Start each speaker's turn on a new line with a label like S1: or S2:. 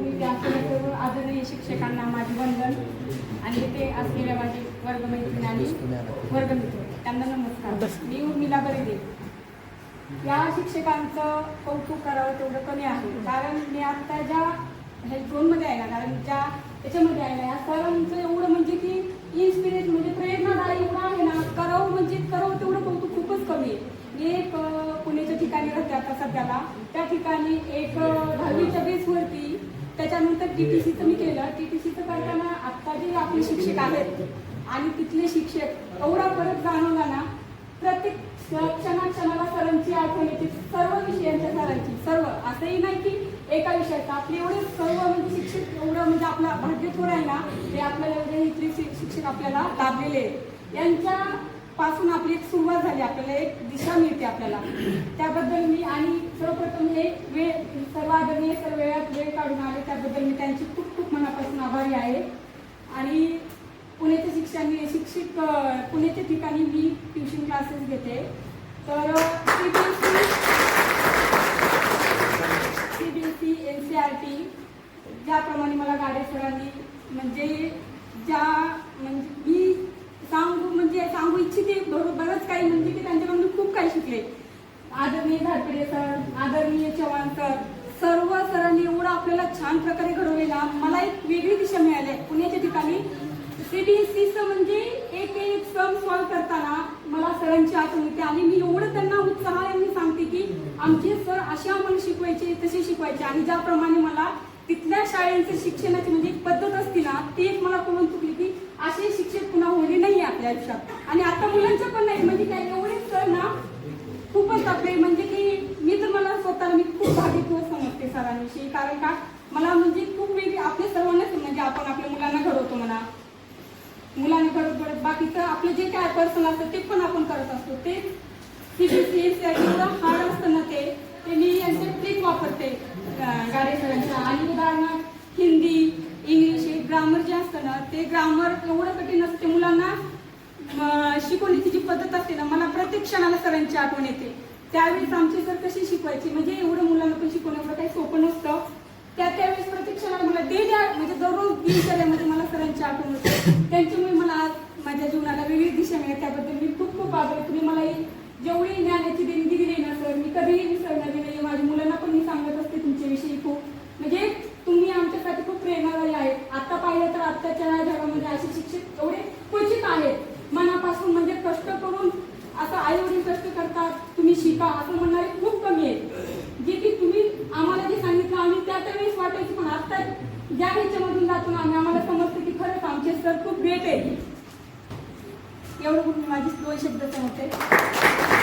S1: मी त्या करून आदरणीय शिक्षकांना माझे वंदन. आणि ते असलेल्या माझे वर्गमैत्रिणी आणि वर्गमित्र त्यांना नमस्कार. मी उर्मिला बरेदे. या शिक्षकांचं कौतुक करावं तेवढं कमी आहे. कारण मी आता ज्या हे झोनमध्ये आहे ना कारण ज्या त्याच्यामध्ये आहे ना या सरांचं एवढं म्हणजे की इन्स्पिरेशन म्हणजे प्रेरणादायी एवढं आहे ना करावं म्हणजे करावं तेवढं कौतुक खूपच कमी आहे. मी एक पुण्याच्या ठिकाणी राहते आता सध्याला. त्या ठिकाणी एक दहावीच्या त्याच्यानंतर सीचं मी केलं. टी टी सीचं करताना आत्ता जे आपले शिक्षक आहेत आणि तिथले शिक्षक एवढा फरक जाणवला ना प्रत्येक क्षणाक्षणाला सरांची आठवण येते. सर्व विषयांच्या सरांची सर्व. असंही नाही की एका विषयाचं. आपले एवढे सर्व म्हणजे शिक्षक एवढं म्हणजे आपला भाग्यथोर आहे ना ते आपल्याला एवढे इथले शिक्षक आपल्याला लाभलेले यांच्या पासून आपली एक सुरुवात झाली. आपल्याला एक दिशा मिळते आपल्याला. त्याबद्दल मी आणि सर्वप्रथम हे वेळ सर्व आदरणीय सर्व वेळ काढून आले त्याबद्दल मी त्यांची खूप खूप मनापासून आभारी आहे. आणि पुण्याच्या शिक्षणाने शिक्षित पुण्याच्या ठिकाणी मी ट्युशन क्लासेस घेते. तर C B S C N C R T ज्याप्रमाणे मला गाडे सरांनी म्हणजे ज्या म्हणजे मी सांगू म्हणजे सांगू इच्छिते बरोबर बरंच काही म्हणजे की त्यांच्याकडून खूप काही शिकले. आदरणीय धारपडे सर आदरणीय चव्हाण सर सर्व सरांनी आपल्याला छान प्रकारे घडवलेला मला एक वेगळी दिशा मिळाली आहे. पुण्याच्या ठिकाणी. सीबीएसईचं म्हणजे एक एक सम सॉल्व करताना मला सरांची आठवण येते. आणि मी एवढं त्यांना उत्साहाने सांगते की आमचे सर असे आम्हाला शिकवायचे तसे शिकवायचे. आणि ज्याप्रमाणे मला तिथल्या शाळेचं शिक्षणाची म्हणजे एक पद्धत असते ना ती एक मला कळून चुकली की असे शिक्षक पुन्हा होणे नाही आपल्या आयुष्यात. आणि आता मुलांचं पण नाही म्हणजे काय एवढे सर ना खूपच आपले म्हणजे की मी तर मला स्वतःला मी खूप भाग्यपूर समजते. सरांविषयी. कारण का? मला म्हणजे खूप वेगळी आपल्या सर्वांनाच म्हणजे आपण आपल्या मुलांना घडवतो म्हणा. मुलांना घडत घडत बाकीचं आपलं जे काय पर्सन असतं ते पण आपण करत असतो. ते एवढं हार्ड असतं ना ते ते मी यांचे ट्रिक वापरते. अं, गाडे सरांच्या. आणि उदाहरणार्थ हिंदी इंग्लिश हे ग्रामर जे असतं ना ते ग्रामर एवढं कठीण असते मुलांना शिकवण्याची जी पद्धत असते ना मला प्रत्येक क्षणाला सरांची आठवण येते. त्यावेळेस आमचे सर कशी शिकवायची? म्हणजे एवढं मुलांना पण शिकवणं एवढं काही सोपं नसतं. त्या त्यावेळेस प्रत्यक्षाला मला दे द्या. म्हणजे दररोज दिनचर्यामध्ये मला सरांची आठवण होते. त्यांच्यामुळे मला आज माझ्या जीवनाला वेगळी दिशा मिळाली त्याबद्दल मी खूप खूप आभार. तुम्ही मला जेवढी ज्ञानाची देणगी दिली ना सर मी कधीही विसरणार नाही माझ्या मुलांना पण मी सांगत असते तुमच्याविषयी खूप. म्हणजे तुम्ही आमच्यासाठी खूप प्रेरणादायी आहेत आता पाहिलं तर आत्ताच्या जगामध्ये असे शिक्षक एवढे क्वचित आहेत. मनापासून म्हणजे कष्ट करून असं आई वडील कष्ट करतात. तुम्ही शिका असं म्हणणारे खूप कमी आहेत. जे की तुम्ही आम्हाला जे सांगितलं आम्ही त्या त्यावेळेस वाटायचं पण आता ज्या ह्याच्यामधून जातो ना आम्ही आम्हाला समजतं की खरंच आमचे सर खूप ग्रेट आहे एवढं म्हणून माझी दोन शब्द सांगते